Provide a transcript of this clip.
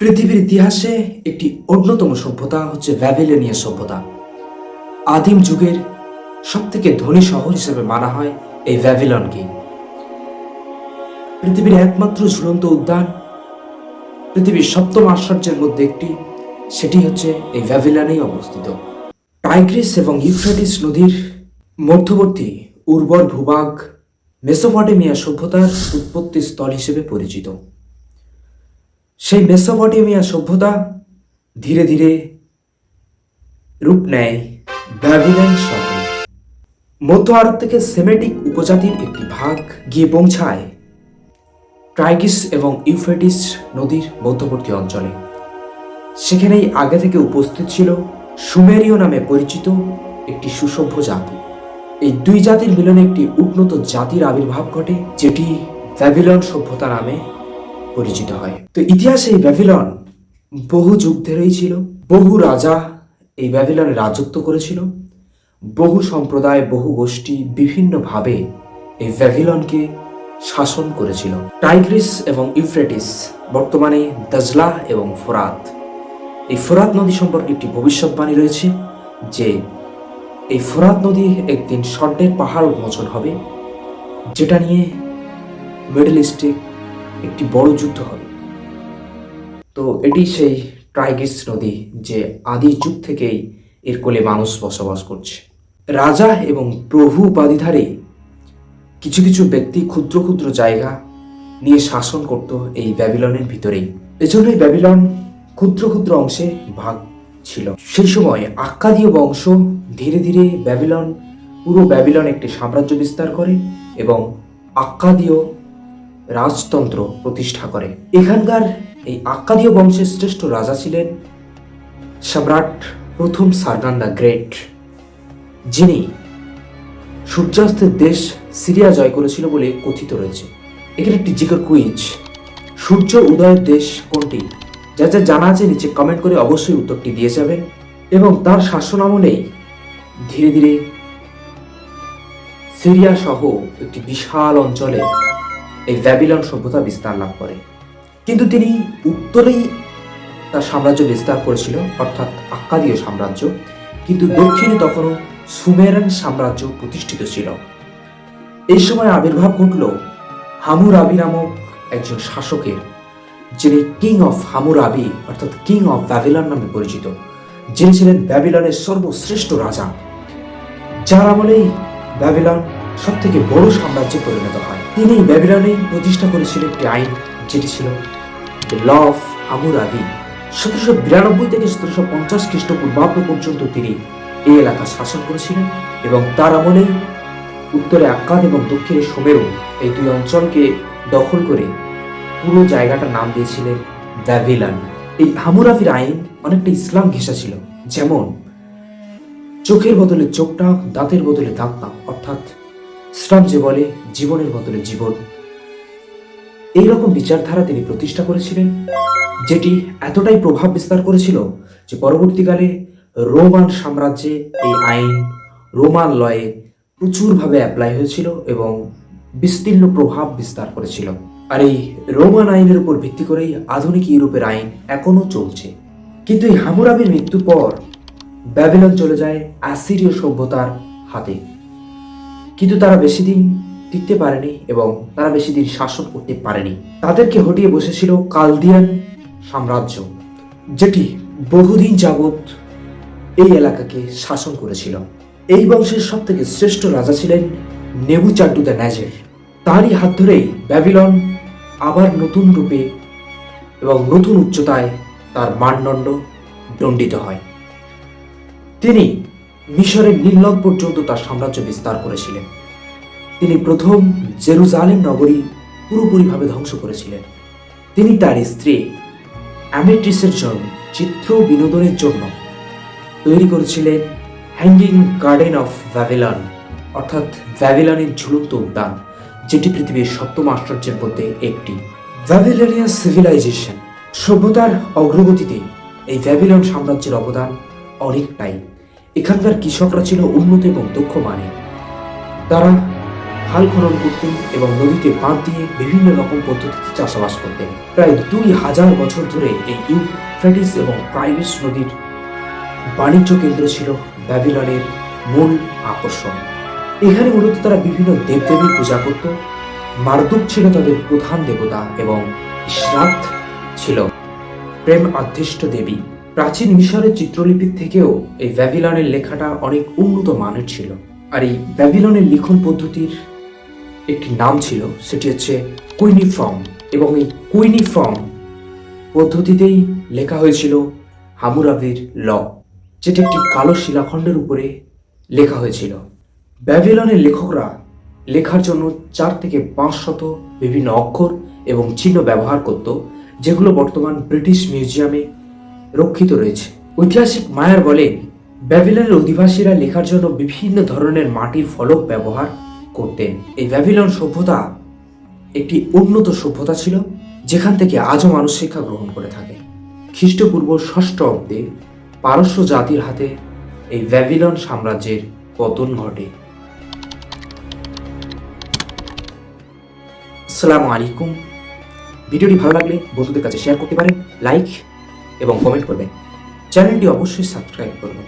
পৃথিবীর ইতিহাসে একটি অন্যতম সভ্যতা হচ্ছে ব্যাবিলনীয় সভ্যতা। আদিম যুগের সবথেকে ধনী শহর হিসেবে মানা হয় এই ব্যাবিলনকে। পৃথিবীর একমাত্র ঝুলন্ত উদ্যান, পৃথিবীর সপ্তম আশ্চর্যের মধ্যে একটি, সেটি হচ্ছে এই ব্যাবিলনেই অবস্থিত। টাইগ্রিস এবং ইউফ্রেটিস নদীর মধ্যবর্তী উর্বর ভূভাগ মেসোপটেমিয়া সভ্যতার উৎপত্তি স্থল হিসেবে পরিচিত। সেই মেসোপটেমিয়া সভ্যতা ধীরে ধীরে রূপ নেয় ব্যাবিলন শহরে মধ্য আরব থেকে সেমেটিক উপজাতির একটি ভাগ গিয়ে পৌঁছায় ট্রাইগিস এবং ইউফ্রেটিস নদীর মধ্যবর্তী অঞ্চলে। সেখানেই আগে থেকে উপস্থিত ছিল সুমেরীয় নামে পরিচিত একটি সুসভ্য জাতি। এই দুই জাতির মিলনে একটি উন্নত জাতির আবির্ভাব ঘটে, যেটি ব্যাবিলন সভ্যতা নামে পরিচিত হয়। তো ইতিহাসে এই ব্যাবিলন বহু যুগ ধরেই ছিল, বহু রাজা এই ব্যাবিলনে রাজত্ব করেছিল, বহু সম্প্রদায়, বহু গোষ্ঠী বিভিন্নভাবে এই ব্যাবিলনকে শাসন করেছিল। টাইগ্রিস এবং ইউফ্রেটিস, বর্তমানে দাজলা এবং ফোরাত। এই ফোরাত নদী সম্পর্কে একটি ভবিষ্যৎবাণী রয়েছে যে এই ফোরাত নদী একদিন স্বর্ণের পাহাড় উন্মোচন হবে, যেটা নিয়ে মিডল ইস্টে একটি বড় যুদ্ধ হবে। তো এটি সেই ট্রাইগিস নদী যে আদি যুগ থেকেই এর কোলে মানুষ বসবাস করছে। রাজা এবং প্রভু উপাধিধারী কিছু কিছু ব্যক্তি ক্ষুদ্র ক্ষুদ্র জায়গা নিয়ে শাসন করত এই ব্যাবিলনের ভিতরেই। এজন্যই ব্যাবিলন ক্ষুদ্র ক্ষুদ্র অংশে ভাগ ছিল। সেই সময় আক্কাদীয় বংশ ধীরে ধীরে ব্যাবিলন, পুরো ব্যাবিলন একটি সাম্রাজ্য বিস্তার করে এবং আক্কাদীয় রাজতন্ত্র প্রতিষ্ঠা করে। এখানকার এই আক্কাদীয় বংশের শ্রেষ্ঠ রাজা ছিলেন সম্রাট প্রথম সার্গান দ্য গ্রেট, যিনি সূর্যাস্তের দেশ সিরিয়া জয় করেছিল বলে কথিত রয়েছে। এখানে একটি জিকর কুইজ, সূর্য উদয়ের দেশ কোনটি? যা যা জানা আছে নিচে কমেন্ট করে অবশ্যই উত্তরটি দিয়ে যাবেন এবং তার শাসন আমলেই ধীরে ধীরে সিরিয়া সহ একটি বিশাল অঞ্চলে এই ব্যাবিলন সভ্যতা বিস্তার লাভ করে। কিন্তু তিনি উত্তরেই তার সাম্রাজ্য বিস্তার করেছিল, অর্থাৎ আক্কাদীয় সাম্রাজ্য। কিন্তু দক্ষিণে তখনও সুমেরান সাম্রাজ্য প্রতিষ্ঠিত ছিল। এই সময় আবির্ভাব ঘটল হামুরাবি নামক একজন শাসকের, যিনি কিং অফ হামুরাবি অর্থাৎ কিং অফ ব্যাবিলন নামে পরিচিত। যিনি ছিলেন ব্যাবিলনের সর্বশ্রেষ্ঠ রাজা, যার আমলেই ব্যাবিলন সব থেকে বড় সাম্রাজ্যে পরিণত হয়। তিনি ব্যাবিলনেই প্রতিষ্ঠা করেছিলেন একটি আইন, যেটি ছিল ল অফ হামুরাবি সতেরোশো বিরানব্বই থেকে সতেরোশো পঞ্চাশ খ্রিস্টপূর্বাব্দ পর্যন্ত তিনি এই এলাকা শাসন করেছিলেন এবং তার আমলেই উত্তরে আক্কাদ এবং দক্ষিণে সোমেরু এই দুই অঞ্চলকে দখল করে পুরো জায়গাটার নাম দিয়েছিলেন ব্যাবিলন। এই হামুরাফির আইন অনেকটা ইসলাম ঘেঁষা ছিল, যেমন চোখের বদলে চোখটা, দাঁতের বদলে দাঁত না অর্থাৎ ইসলাম যে বলে জীবনের বদলে জীবন। এইরকম বিচারধারা তিনি প্রতিষ্ঠা করেছিলেন, যেটি এতটাই প্রভাব বিস্তার করেছিল যে পরবর্তীকালে রোমান সাম্রাজ্যে এই আইন, রোমান লয়ে প্রচুরভাবে অ্যাপ্লাই হয়েছিল এবং বিস্তীর্ণ প্রভাব বিস্তার করেছিল। আর এই রোমান আইনের উপর ভিত্তি করেই আধুনিক ইউরোপের আইন এখনও চলছে। কিন্তু এই হামুরাবির মৃত্যুর পর ব্যাবিলন চলে যায় অ্যাসিরীয় সভ্যতার হাতে। কিন্তু তারা বেশি দিন টিকতে পারেনি এবং তারা বেশি দিন শাসন করতে পারেনি। তাদেরকে হটিয়ে বসেছিল কালদিয়ান সাম্রাজ্য, যেটি বহুদিন যাবৎ এই এলাকাকে শাসন করেছিল। এই বংশের সব থেকে শ্রেষ্ঠ রাজা ছিলেন নেবুচাড্ডু দ্য ন্যাজের তারই হাত ধরেই ব্যাবিলন আবার নতুন রূপে এবং নতুন উচ্চতায় তার মানদণ্ড দণ্ডিত হয়। তিনি মিশরের নীলনদ পর্যন্ত তার সাম্রাজ্য বিস্তার করেছিলেন। তিনি প্রথম জেরুজালেম নগরী পুরোপুরিভাবে ধ্বংস করেছিলেন। তিনি তার স্ত্রী অ্যামেট্রিসের জন্য চিত্র বিনোদনের জন্য তৈরি করেছিলেন হ্যাঙ্গিং গার্ডেন অফ ভ্যাভিলন অর্থাৎ ভ্যাভিলনের ঝুলন্ত উদ্যান, যেটি পৃথিবীর সপ্তম আশ্চর্যের মধ্যে একটি। ভ্যাভিলনিয়ান সিভিলাইজেশন সভ্যতার অগ্রগতিতে এই ভ্যাভিলন সাম্রাজ্যের অবদান অনেকটাই এখানকার কৃষকরা ছিল উন্নত এবং দক্ষ মানের তারা খাল খনন করতেন এবং নদীতে বাঁধ দিয়ে বিভিন্ন রকম পদ্ধতিতে চাষাবাস করতেন। প্রায় দুই হাজার বছর ধরে এই ইউফ্রেটিস এবং প্রাইভেস নদীর বাণিজ্য কেন্দ্র ছিল ব্যাবিলনের মূল আকর্ষণ। এখানে মূলত তারা বিভিন্ন দেবদেবীর পূজা করত। মার্দুক ছিল তাদের প্রধান দেবতা এবং ইশরাত ছিল প্রেম আদিষ্ট দেবী। প্রাচীন মিশরের চিত্রলিপির থেকেও এই ব্যাবিলনের লেখাটা অনেক উন্নত মানের ছিল। আর এই ব্যাবিলনের লিখন পদ্ধতির একটি নাম ছিল, সেটি হচ্ছে কুইনিফর্ম। এবং এই কুইনিফর্ম পদ্ধতিতেই লেখা হয়েছিল হামুরাবির ল, যেটি একটি কালো শিলাখণ্ডের উপরে লেখা হয়েছিল। ব্যাবিলনের লেখকরা লেখার জন্য চার থেকে পাঁচ শত বিভিন্ন অক্ষর এবং চিহ্ন ব্যবহার করত, যেগুলো বর্তমান ব্রিটিশ মিউজিয়ামে রক্ষিত রয়েছে। ঐতিহাসিক মায়ার বলেন ব্যাবিলনের অধিবাসীরা লেখার জন্য বিভিন্ন ধরনের মাটির ফলক ব্যবহার করতেন। এই ব্যাবিলন সভ্যতা একটি উন্নত সভ্যতা ছিল, যেখান থেকে আজও মানুষ শিক্ষা গ্রহণ করে থাকে। খ্রিস্টপূর্ব ষষ্ঠ অব্দে পারস্য জাতির হাতে এই ব্যাবিলন সাম্রাজ্যের পতন ঘটে। আসসালামু আলাইকুম। ভিডিওটি ভালো লাগলে বন্ধুদের কাছে শেয়ার করতে পারেন লাইক এবং কমেন্ট করবেন। চ্যানেলটি অবশ্যই সাবস্ক্রাইব করবেন